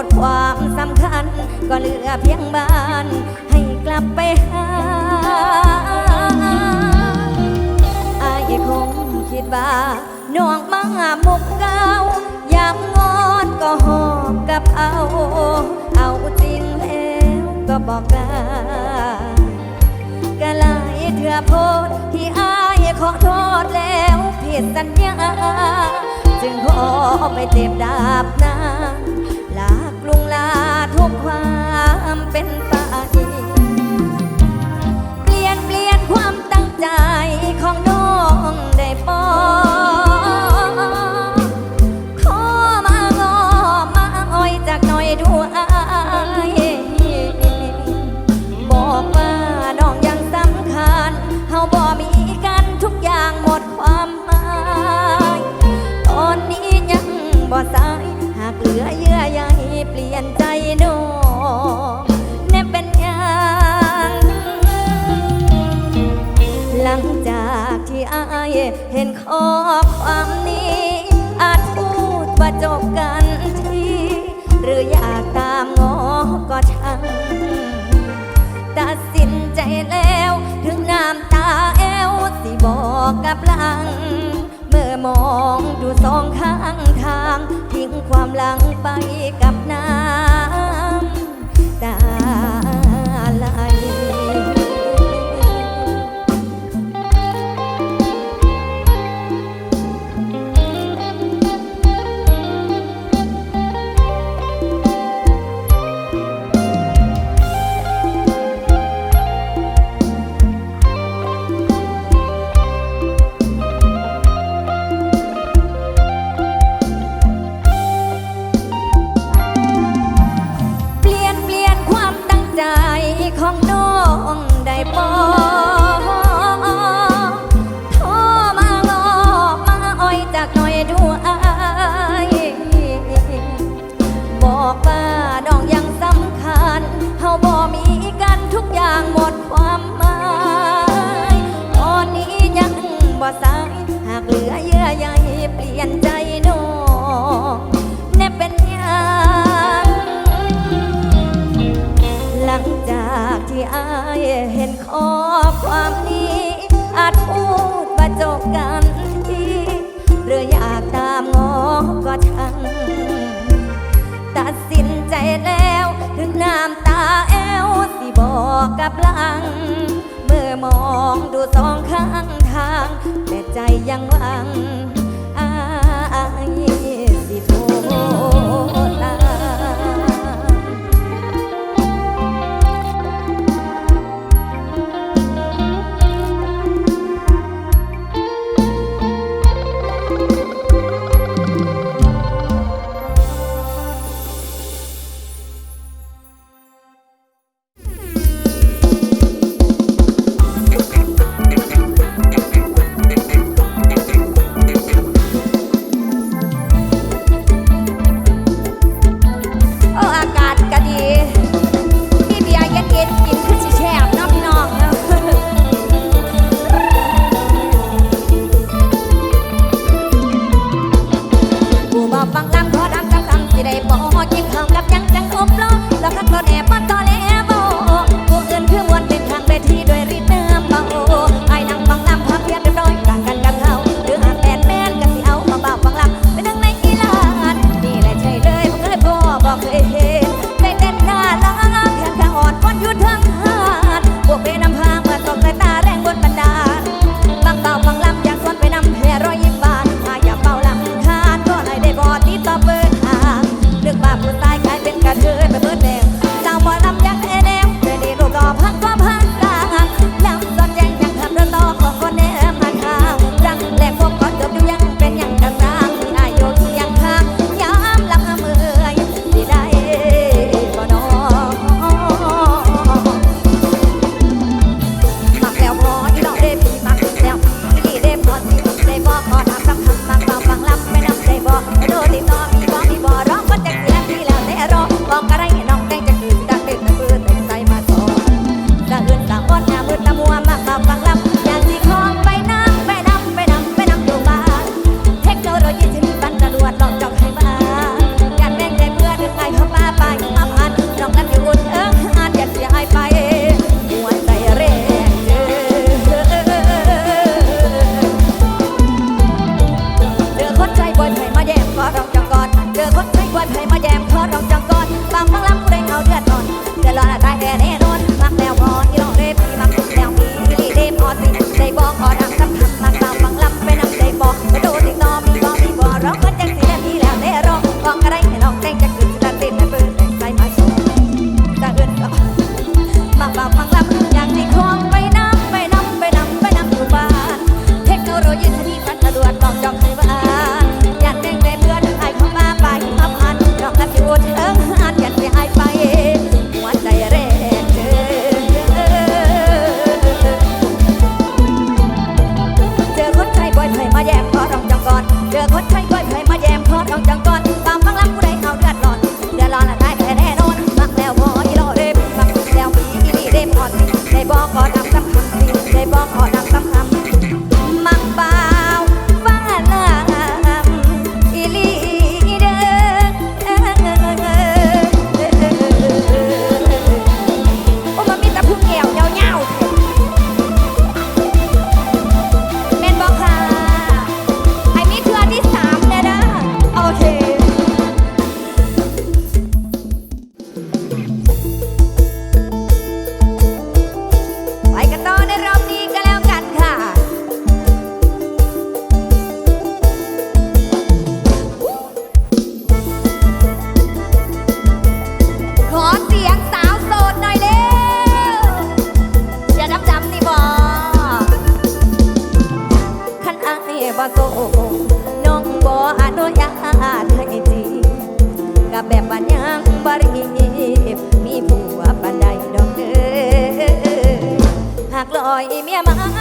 องบทความสำคัญ ก็เหลือเพียงบ้านให้กลับไปหาอายคงคิดว่าน้องมามุกเกายามงอนก็หอบกับเอา เอาจริงแล้วก็บอกกล้าก็หลายเถื่อโพดที่อายขอโทษแล้วผิดสัญญา จึงขอไปเจ็บดาบนาลา กลุงลาทุกความเป็นไปเปลี่ยนเปลี่ยนความตั้งใจของน้องได้ปอ ปลี่ยนใจน้องแน่เป็นยังหลังจากที่อายเห็นข้อความนี้ อาจพูดว่าจบกันที หรืออยากตามงอก็ช่างตัดสินใจแล้ว ถึงน้ำตาแอวสิบอกกับหลัง มอมองดูสองข้างทาง ทิ้งความหลังไปกับน้ำตา ที่อายเห็นข้อความนี้ อาจพูดว่าจบกันทีหรืออยากตามงอก็ช่างตัดสินใจแล้ว ถึงน้ำตาแอวสิบอกกับหลัง เมื่อมองดูสองข้างทาง แต่ใจยังหวังอายสิโทร Yang Yang. โน้องบ่อนุญาตให้จีกับแบบว่ายังบริมีผัวปันใดดอกเด้อหากลอยเมียมา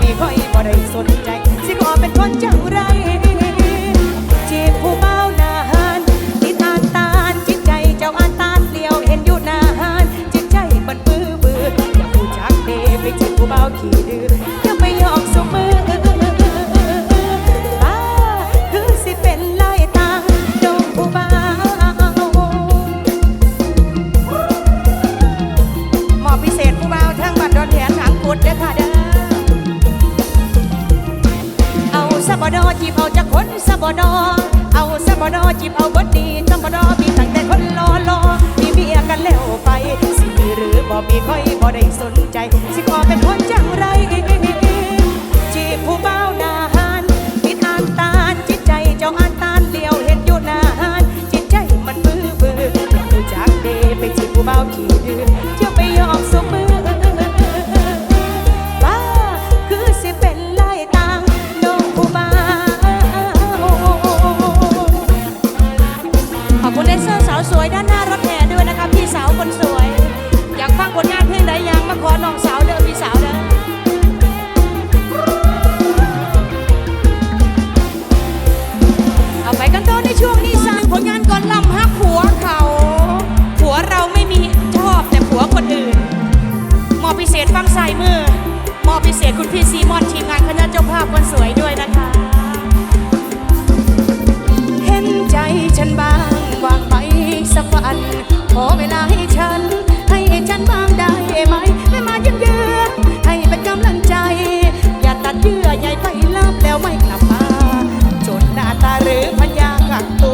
มีไพิเศษคุณพี่ซีมอนทีมงานคณะเจ้าภาพคนสวยด้วยนะคะ เห็นใจฉันบ้างวางไปสักวันขอเวลาให้ฉัน ให้ฉันบ้างได้ไหมไม่มาเยื่ยเยือให้เป็นกำลังใจ อย่าตัดเยื่อใยไปเลิบแล้วไม่กลับมา จนหน้าตาหรือพญากักตัว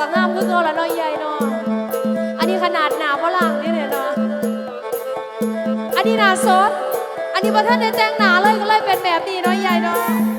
กับงามคือเก่าละเนาะใหญ่เนาะอันนี้ขนาดหนาฝรั่งนี่เนี่เนาะอันนี้หนาซดอันนี้ประเทศานได้แต่งหนาเลยก็เลยเป็นแบบนี้เนาะใหญ่เนาะ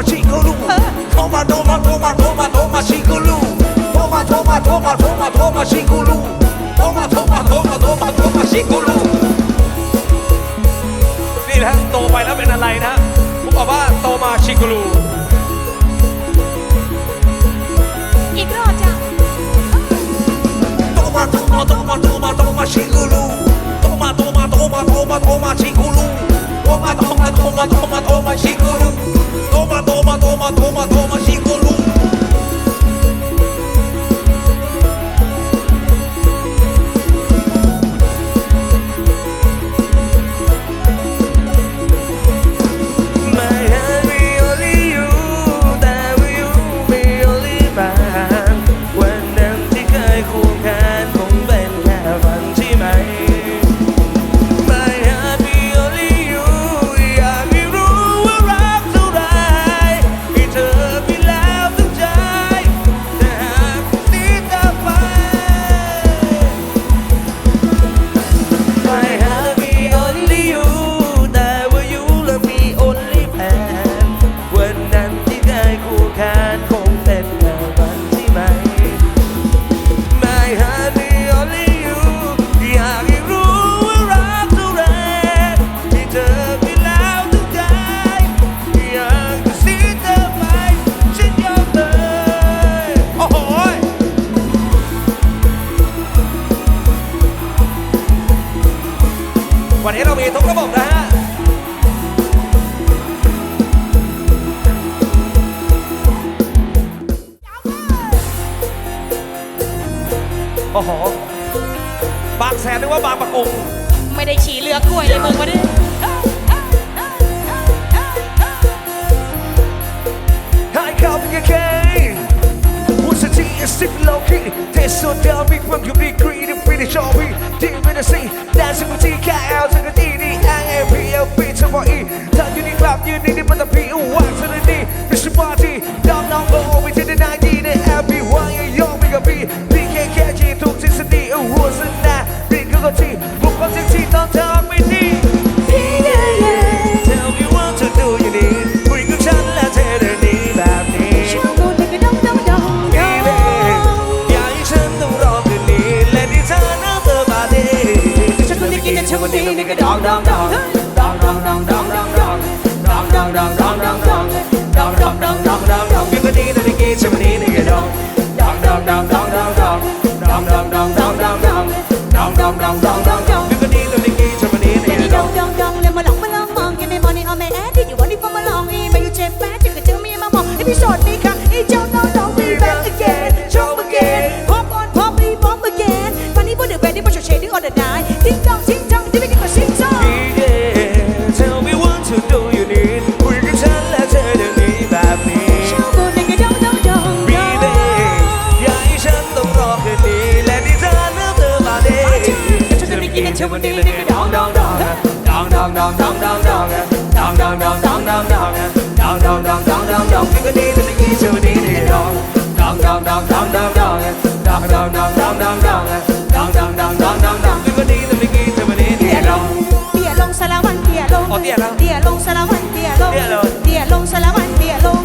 าชิโกลูโทมาโทมาโทมาโทมาโทมาชิโกลูโทมาโทมาโทมาโทมาโทมาชิโกลูโทมาโทมาโทมาโทมาโทมาชิโกลูนี่นะโตไปแล้วเป็นอะไรนะผมบอกว่าโตมาชิกุลูอีกรอบจ้ะโตมาโตมาโตมาโตมาโตมาชิกุลูโตมาโตมาโตมาโตมาโตมาชิโกลูโทมาโทมาโทมาโทมาโทมาชิโกลู toma, toma, ชมนี้นี่ดองดองดองดองดองดองดองดองดองดองดองดองดองดองดองดองดองดองดองนึกดีตัวนี้กี่ชมนี้นี่ดองดองดองเลยมาลองมาลองมองกินในมอนี่เอาแม่แอดที่อยู่วันนี้ก็มาลองอีมาอยู่เจ็บแป๊ดจะกระเจองมีมามองไอพี่โสดนี่ค่ะ ดังดังดังดังดังดังดังดังดังดังดังดังดังดังดังขึ้นมาดีแต่ไม่กี่จะมาดีเตี้ยลงเตี้ยลงสารวันเตี้ยลงเตี้ยลงเตี้ยลงสารวันเตี้ยลงเตี้ยลงสารวันเตี้ยลง